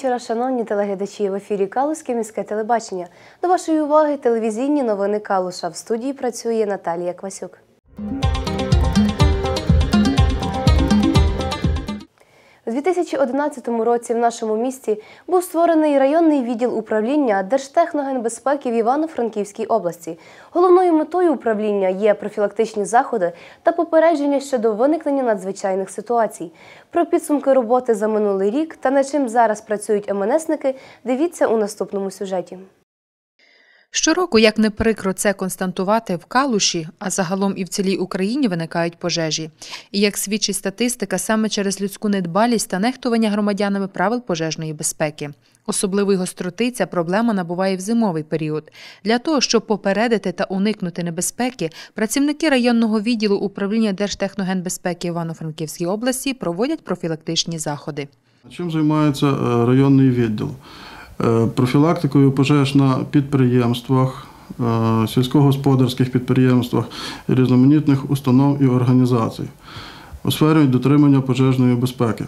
Вечора, шановні телеглядачі. В ефірі Калузьке міське телебачення. До вашої уваги телевізійні новини Калуша. В студії працює Наталія Квасюк. У 2011 році в нашому місті був створений районний відділ управління Держтехногенбезпеки в Івано-Франківській області. Головною метою управління є профілактичні заходи та попередження щодо виникнення надзвичайних ситуацій. Про підсумки роботи за минулий рік та над чим зараз працюють МНСники, дивіться у наступному сюжеті. Щороку, як не прикро це констатувати, в Калуші, а загалом і в цілій Україні виникають пожежі. І як свідчить статистика, саме через людську недбалість та нехтування громадянами правил пожежної безпеки. Особливої гостроти ця проблема набуває в зимовий період. Для того, щоб попередити та уникнути небезпеки, працівники районного відділу управління Держтехногенбезпеки Івано-Франківській області проводять профілактичні заходи. Чим займається е, районний відділ? Е, Профілактикою пожеж на підприємствах, е, сільськогосподарських підприємствах, різноманітних установ і організацій у сфері дотримання пожежної безпеки.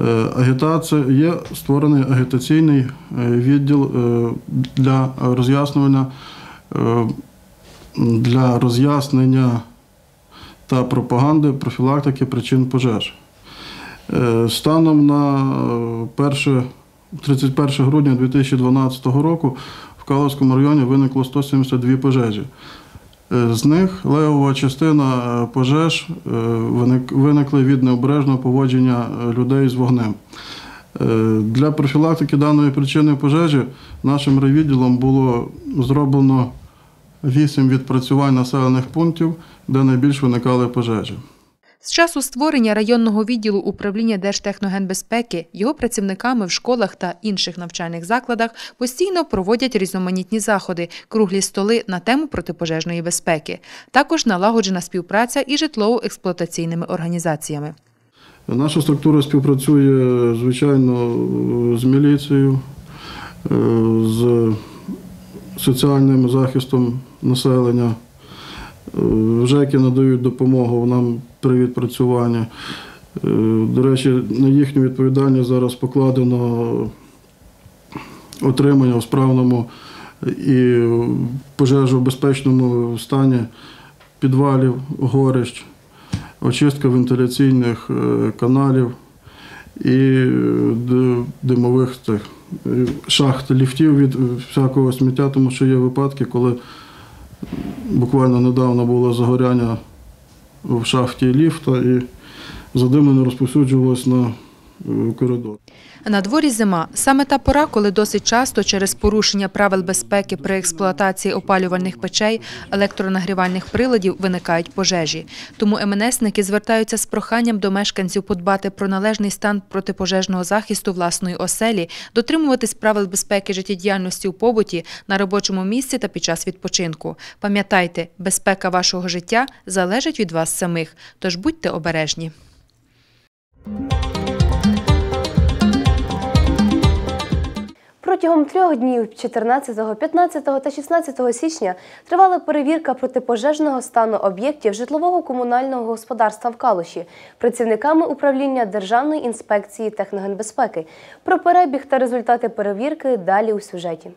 Е, Агітація є створений агітаційний відділ для роз'яснення для роз'яснення та пропаганди профілактики причин пожеж. Станом на перше 31 грудня 2012 року в Каловському районі виникло 172 пожежі. Е, З них левова частина е, пожеж е, виникли від необережного поводження людей з вогнем. Для профілактики даної причини пожежі нашим райвідділом було зроблено 8 відпрацювань населених пунктів, де найбільш виникали пожежі. З часу створення районного відділу управління Держтехногенбезпеки його працівниками в школах та інших навчальних закладах постійно проводять різноманітні заходи, круглі столи на тему протипожежної безпеки. Також налагоджена співпраця із житлово-експлуатаційними організаціями. Наша структура співпрацює, звичайно, з міліцією, е, з соціальним захистом населення. Е, ЖЕКи надають допомогу нам при відпрацюванні. Е, До речі, на їхню відповідальність зараз покладено отримання у справному і пожежобезпечному стані підвалів, горищ, очистка вентиляційних е, каналів і димових цих, шахт, ліфтів від всякого сміття, тому що є випадки, коли буквально недавно було загоряння в шахті ліфта і задимлення розповсюджувалось на коридор. На дворі зима саме та пора, коли досить часто через порушення правил безпеки при експлуатації опалювальних печей, електронагрівальних приладів виникають пожежі. Тому МНСники звертаються з проханням до мешканців подбати про належний стан протипожежного захисту власної оселі, дотримуватись правил безпеки життєдіяльності у побуті, на робочому місці та під час відпочинку. Пам'ятайте, безпека вашого життя залежить від вас самих, тож будьте обережні. Протягом трьох днів 14, 15 та 16 січня тривала перевірка протипожежного стану об'єктів житлового комунального господарства в Калуші працівниками управління Державної інспекції техногенбезпеки. Про перебіг та результати перевірки далі у сюжеті.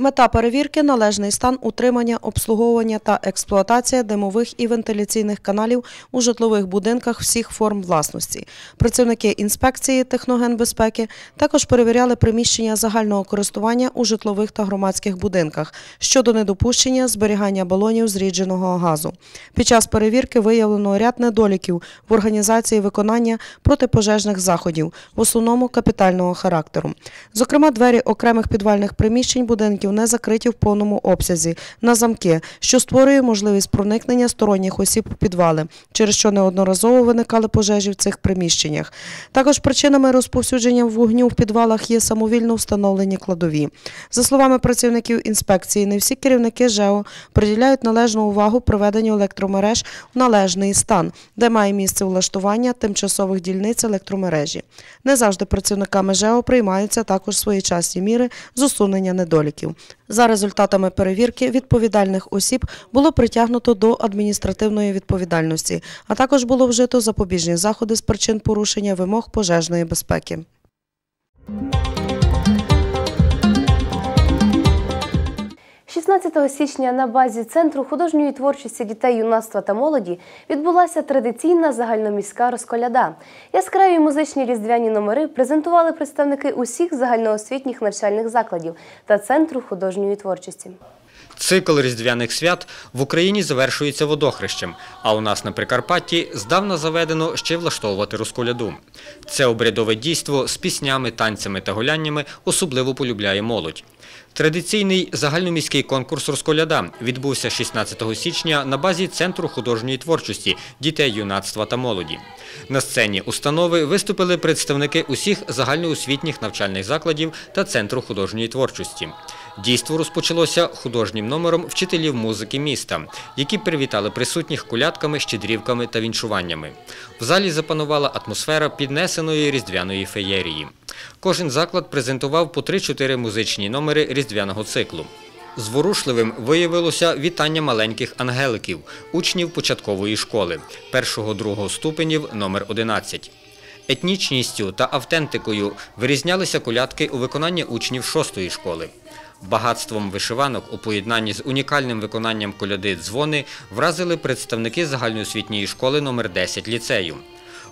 Мета перевірки – належний стан утримання, обслуговування та експлуатація димових і вентиляційних каналів у житлових будинках всіх форм власності. Працівники інспекції техногенбезпеки також перевіряли приміщення загального користування у житлових та громадських будинках щодо недопущення зберігання балонів зрідженого газу. Під час перевірки виявлено ряд недоліків в організації виконання протипожежних заходів, в основному капітального характеру. Зокрема, двері окремих підвальних приміщень будинків не закриті в повному обсязі на замки, що створює можливість проникнення сторонніх осіб у підвали, через що неодноразово виникали пожежі в цих приміщеннях. Також причинами розповсюдження вогню в підвалах є самовільно встановлені кладові. За словами працівників інспекції, не всі керівники ЖЕО приділяють належну увагу проведенню електромереж в належний стан, де має місце влаштування тимчасових дільниць електромережі. Не завжди працівниками ЖЕО приймаються також своєчасні міри з усунення недоліків. За результатами перевірки відповідальних осіб було притягнуто до адміністративної відповідальності, а також було вжито запобіжні заходи з причин порушення вимог пожежної безпеки. 16 січня на базі Центру художньої творчості дітей, юнацтва та молоді відбулася традиційна загальноміська розколяда. Яскраві музичні різдвяні номери презентували представники усіх загальноосвітніх навчальних закладів та Центру художньої творчості. Цикл різдвяних свят в Україні завершується водохрещем, а у нас на Прикарпатті здавна заведено ще влаштовувати розколяду. Це обрядове дійство з піснями, танцями та гуляннями особливо полюбляє молодь. Традиційний загальноміський конкурс «Розколяда» відбувся 16 січня на базі Центру художньої творчості дітей, юнацтва та молоді. На сцені установи виступили представники усіх загальноосвітніх навчальних закладів та Центру художньої творчості. Дійство розпочалося художнім номером вчителів музики міста, які привітали присутніх колядками, щедрівками та віншуваннями. В залі запанувала атмосфера піднесеної різдвяної феєрії. Кожен заклад презентував по 3-4 музичні номери різдвяного циклу. Зворушливим виявилося вітання маленьких ангеликів, учнів початкової школи, першого-другого ступенів номер 11. Етнічністю та автентикою вирізнялися колядки у виконанні учнів шостої школи. Багатством вишиванок у поєднанні з унікальним виконанням коляди дзвони вразили представники загальноосвітньої школи номер 10 ліцею.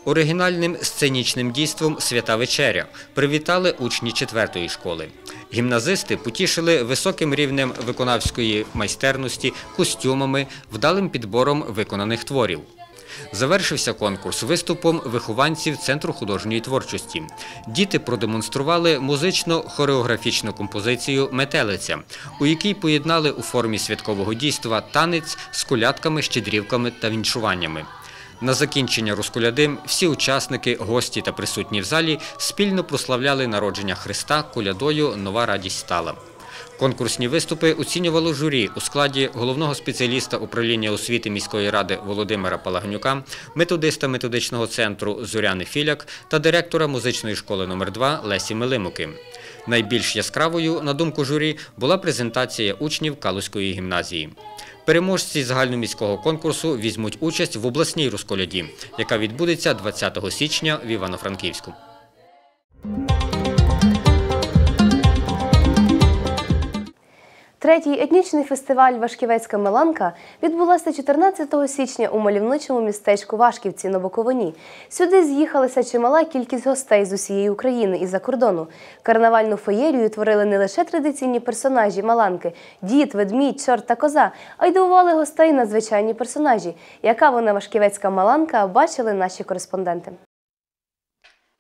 Оригінальним сценічним дійством Свята вечеря привітали учні четвертої школи. Гімназисти потішили високим рівнем виконавської майстерності, костюмами, вдалим підбором виконаних творів. Завершився конкурс виступом вихованців Центру художньої творчості. Діти продемонстрували музично-хореографічну композицію Метелиця, у якій поєднали у формі святкового дійства танець з колядками, щедрівками та віншуваннями. На закінчення розколяди всі учасники, гості та присутні в залі спільно прославляли народження Христа колядою Нова радість стала. Конкурсні виступи оцінювало журі у складі головного спеціаліста управління освіти міської ради Володимира Палагнюка, методиста методичного центру Зоряни Філяк та директора музичної школи номер 2 Лесі Милимуки. Найбільш яскравою, на думку журі, була презентація учнів Калузької гімназії. Переможці загальноміського конкурсу візьмуть участь в обласній розколяді, яка відбудеться 20 січня в Івано-Франківську. Третій етнічний фестиваль Вашківецька Меланка відбулася 14 січня у мальовничому містечку Вашківці на Буковині. Сюди з'їхалася чимала кількість гостей з усієї України і за кордону. Карнавальну феєрію творили не лише традиційні персонажі Маланки – дід, ведмідь, чорт та коза, а й дивували гостей надзвичайні персонажі. Яка вона Вашківецька Маланка, бачили наші кореспонденти.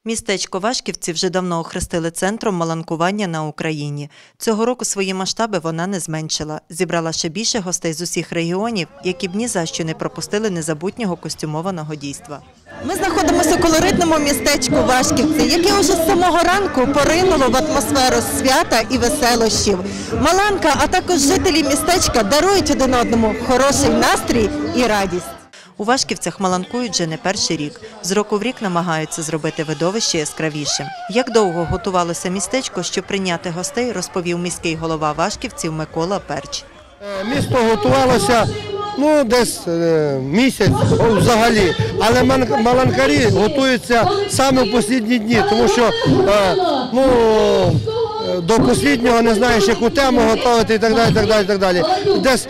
Містечко Вашківці вже давно охрестили центром маланкування на Україні. Цього року свої масштаби вона не зменшила. Зібрала ще більше гостей з усіх регіонів, які б ні за що не пропустили незабутнього костюмованого дійства. Ми знаходимося у колоритному містечку Вашківці, яке уже з самого ранку поринуло в атмосферу свята і веселощів. Маланка, а також жителі містечка дарують один одному хороший настрій і радість. У Вашківцях маланкують вже не перший рік. З року в рік намагаються зробити видовище яскравішим. Як довго готувалося містечко, щоб прийняти гостей, розповів міський голова Вашківців Микола Перч. Е, Місто готувалося ну, десь е, місяць взагалі, але маланкарі готуються саме в останні дні, тому що е, ну, до останнього не знаєш, яку тему готувати і так далі. так далі, так далі. Десь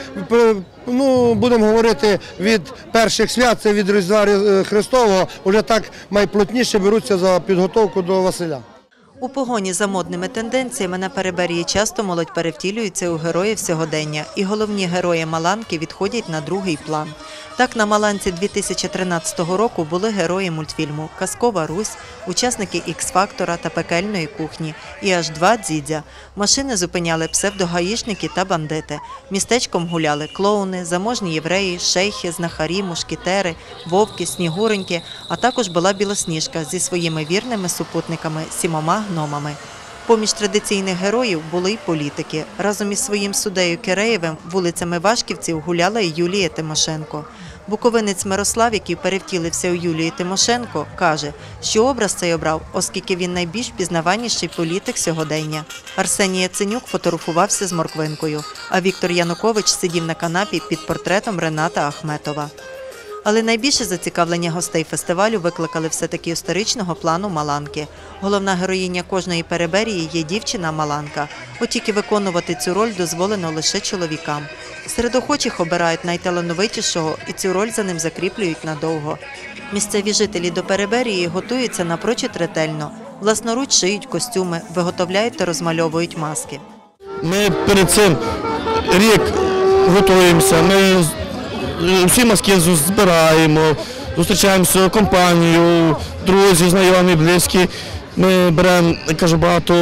ну, будемо говорити від перших свят, це від Різдва Христового, вже так найплотніше беруться за підготовку до Василя. У погоні за модними тенденціями на переберії часто молодь перевтілюється у героїв сьогодення, і головні герої Маланки відходять на другий план. Так, на Маланці 2013 року були герої мультфільму Казкова Русь, учасники Ікс-фактора та пекельної кухні і аж два дзідзя. Машини зупиняли псевдогаїшники та бандити. Містечком гуляли клоуни, заможні євреї, шейхи, знахарі, мушкетери, вовки, снігуреньки, а також була білосніжка зі своїми вірними супутниками сімома гномами. Поміж традиційних героїв були й політики. Разом із своїм судею Киреєвим вулицями Вашківців гуляла і Юлія Тимошенко. Буковинець Мирослав, який перевтілився у Юлії Тимошенко, каже, що образ цей обрав, оскільки він найбільш пізнаваніший політик сьогодення. Арсеній Яценюк фотографувався з морквинкою, а Віктор Янукович сидів на канапі під портретом Рената Ахметова. Але найбільше зацікавлення гостей фестивалю викликали все-таки історичного плану Маланки. Головна героїня кожної переберії є дівчина Маланка. От тільки виконувати цю роль дозволено лише чоловікам. Серед охочих обирають найталановитішого і цю роль за ним закріплюють надовго. Місцеві жителі до переберії готуються напрочуд ретельно. Власноруч шиють костюми, виготовляють та розмальовують маски. Ми перед цим рік готуємося, ми всі маски з- збираємо, зустрічаємося компанією, друзі, знайомі, близькі. Ми беремо, кажу, багато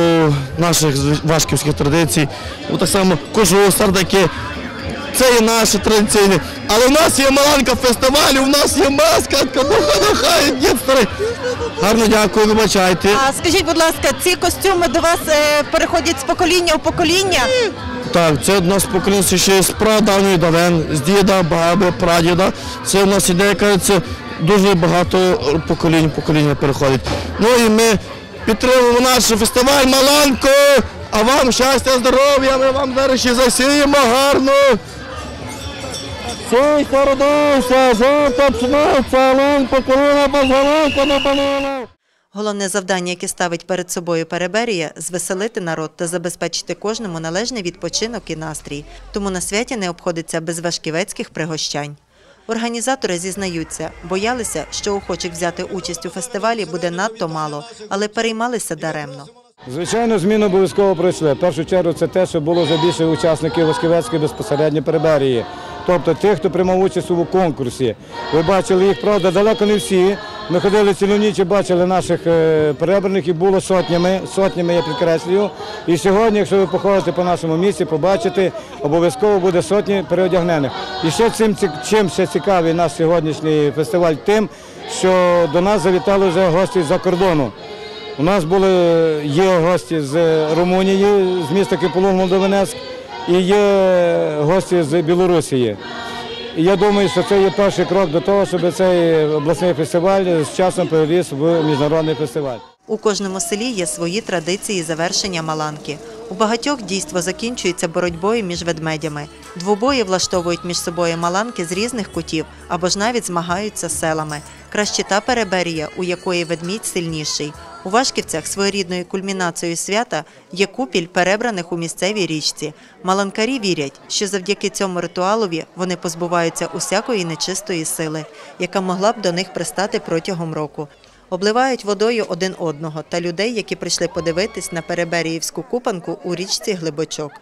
наших вашківських традицій. Ну, так само кожу, сардаки. Це є наше традиційне. Але в нас є маланка фестивалю, в нас є маска, кабуха, хай дід старий. Гарно дякую, вибачайте. А скажіть, будь ласка, ці костюми до вас е, переходять з покоління в покоління? Так, це в нас покоління ще з прадавньої давен, з діда, баби, прадіда. Це в нас іде, кажеться, дуже багато поколінь, покоління переходить. Ну і ми підтримуємо наш фестиваль Маланко, а вам щастя, здоров'я, ми вам зараз ще засіємо гарно. Сій породився, жовта пшениця, лун покоління базаланка на банана. Головне завдання, яке ставить перед собою Переберія – звеселити народ та забезпечити кожному належний відпочинок і настрій. Тому на святі не обходиться без важківецьких пригощань. Організатори зізнаються, боялися, що охочих взяти участь у фестивалі буде надто мало, але переймалися даремно. Звичайно, зміни обов'язково пройшли. В першу чергу це те, що було вже більше учасників Восківецької безпосередньо переберії. Тобто тих, хто приймав участь у конкурсі. Ви бачили їх, правда, далеко не всі. Ми ходили цілу ніч і бачили наших е, перебраних, і було сотнями, сотнями я підкреслюю. І сьогодні, якщо ви походите по нашому місці, побачите, обов'язково буде сотні переодягнених. І ще цим чим ще цікавий наш сьогоднішній фестиваль тим, що до нас завітали вже гості з-за кордону. У нас були є гості з Румунії, з міста Киполон, Молдовинецьк, і є гості з Білорусі. Я думаю, що це є перший крок до того, щоб цей обласний фестиваль з часом переріс в міжнародний фестиваль. У кожному селі є свої традиції завершення маланки. У багатьох дійство закінчується боротьбою між ведмедями. Двобої влаштовують між собою маланки з різних кутів або ж навіть змагаються селами. Краще та переберія, у якої ведмідь сильніший. У Вашківцях своєрідною кульмінацією свята є купіль перебраних у місцевій річці. Маланкарі вірять, що завдяки цьому ритуалові вони позбуваються усякої нечистої сили, яка могла б до них пристати протягом року. Обливають водою один одного та людей, які прийшли подивитись на переберіївську купанку у річці Глибочок.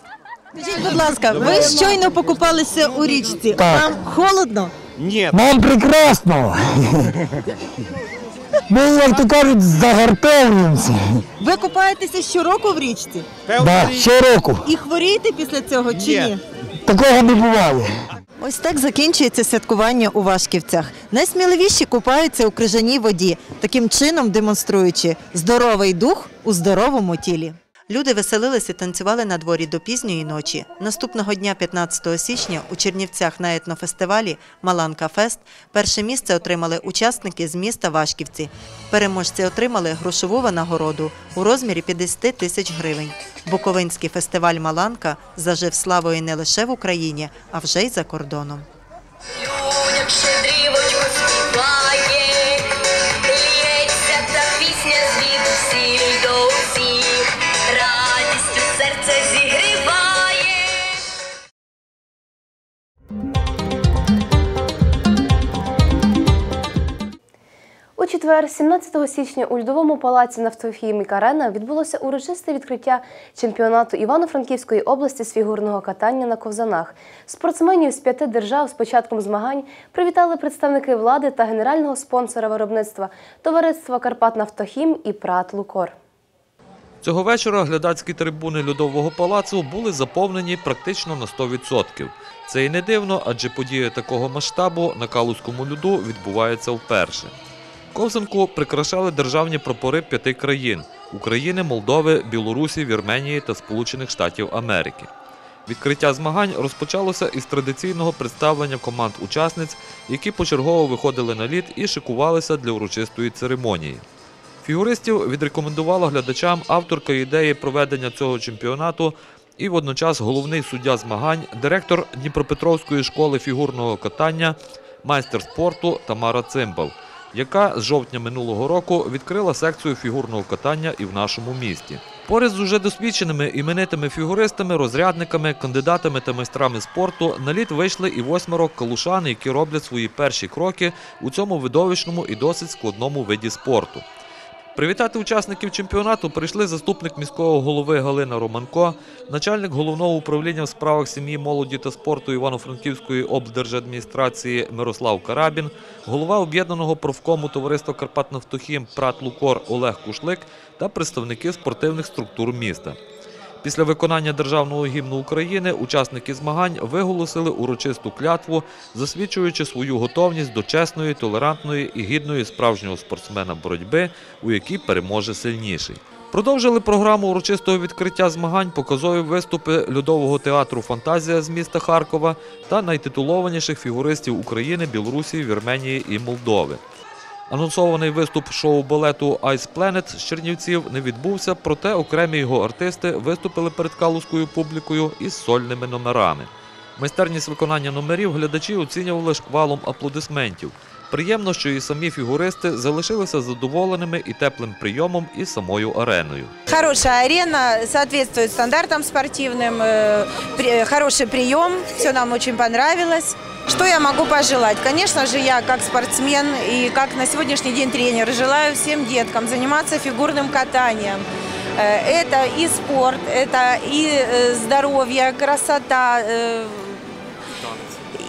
Скажіть, будь ласка, ви щойно покупалися у річці. Так. Вам холодно? Нам прекрасно. Ми, як то кажуть, загартовуємося. Ви купаєтеся щороку в річці? Да, щороку. І хворієте після цього чи ні? Такого не буває. Ось так закінчується святкування у Вашківцях. Найсміливіші купаються у крижаній воді, таким чином демонструючи здоровий дух у здоровому тілі. Люди веселилися і танцювали на дворі до пізньої ночі. Наступного дня, 15 січня, у Чернівцях на етнофестивалі Маланка Фест перше місце отримали учасники з міста Вашківці. Переможці отримали грошову винагороду у розмірі 50 тисяч гривень. Буковинський фестиваль Маланка зажив славою не лише в Україні, а вже й за кордоном. Четвер, 17 січня, у льодовому палаці Нафтохімік Арена відбулося урочисте відкриття чемпіонату Івано-Франківської області з фігурного катання на ковзанах. Спортсменів з п'яти держав з початком змагань привітали представники влади та генерального спонсора виробництва товариства Карпатнафтохім і Прат Лукор. Цього вечора глядацькі трибуни льодового палацу були заповнені практично на 100%. Це і не дивно, адже подія такого масштабу на Калузькому льоду відбувається вперше. Ковзанку прикрашали державні прапори п'яти країн України, Молдови, Білорусі, Вірменії та Сполучених Штатів Америки. Відкриття змагань розпочалося із традиційного представлення команд учасниць, які почергово виходили на лід і шикувалися для урочистої церемонії. Фігуристів відрекомендувала глядачам авторка ідеї проведення цього чемпіонату і водночас головний суддя змагань, директор Дніпропетровської школи фігурного катання, майстер спорту Тамара Цимбал. Яка з жовтня минулого року відкрила секцію фігурного катання і в нашому місті. Поряд з уже досвідченими іменитими фігуристами, розрядниками, кандидатами та майстрами спорту на лід вийшли і восьмеро калушани, які роблять свої перші кроки у цьому видовищному і досить складному виді спорту. Привітати учасників чемпіонату прийшли заступник міського голови Галина Романко, начальник головного управління в справах сім'ї, молоді та спорту Івано-Франківської облдержадміністрації Мирослав Карабін, голова об'єднаного профкому товариства Карпатнафтохім Прат Лукор Олег Кушлик та представники спортивних структур міста. Після виконання державного гімну України учасники змагань виголосили урочисту клятву, засвідчуючи свою готовність до чесної, толерантної і гідної справжнього спортсмена боротьби, у якій переможе сильніший. Продовжили програму урочистого відкриття змагань показові виступи льодового театру Фантазія з міста Харкова та найтитулованіших фігуристів України, Білорусі, Вірменії і Молдови. Анонсований виступ шоу-балету Ice Planet з Чернівців не відбувся, проте окремі його артисти виступили перед калузькою публікою із сольними номерами. Майстерність виконання номерів глядачі оцінювали шквалом аплодисментів. Приємно, що і самі фігуристи залишилися задоволеними і теплим прийомом і самою ареною. Хорошая арена, соответствует стандартам спортивным, э, при- хороший прием, все нам очень понравилось. Что я могу пожелать? Конечно же, я как спортсмен и как на сегодняшний день тренер желаю всем деткам заниматься фигурным катанием. Э, Это и спорт, это и э, здоровье, красота, э,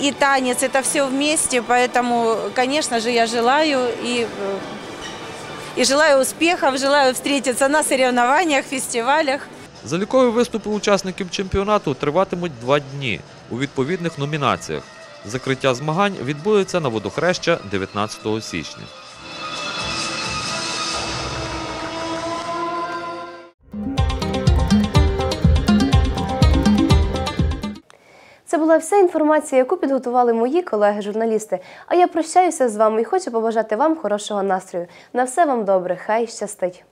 и танец, это все вместе, поэтому, конечно же, я желаю и э, и желаю успехов, желаю встретиться на соревнованиях, фестивалях. Залікові виступи учасників чемпіонату триватимуть два дні у відповідних номінаціях. Закриття змагань відбудеться на водохреща 19 січня. Була вся інформація, яку підготували мої колеги-журналісти. А я прощаюся з вами і хочу побажати вам хорошого настрою. На все вам добре, хай щастить!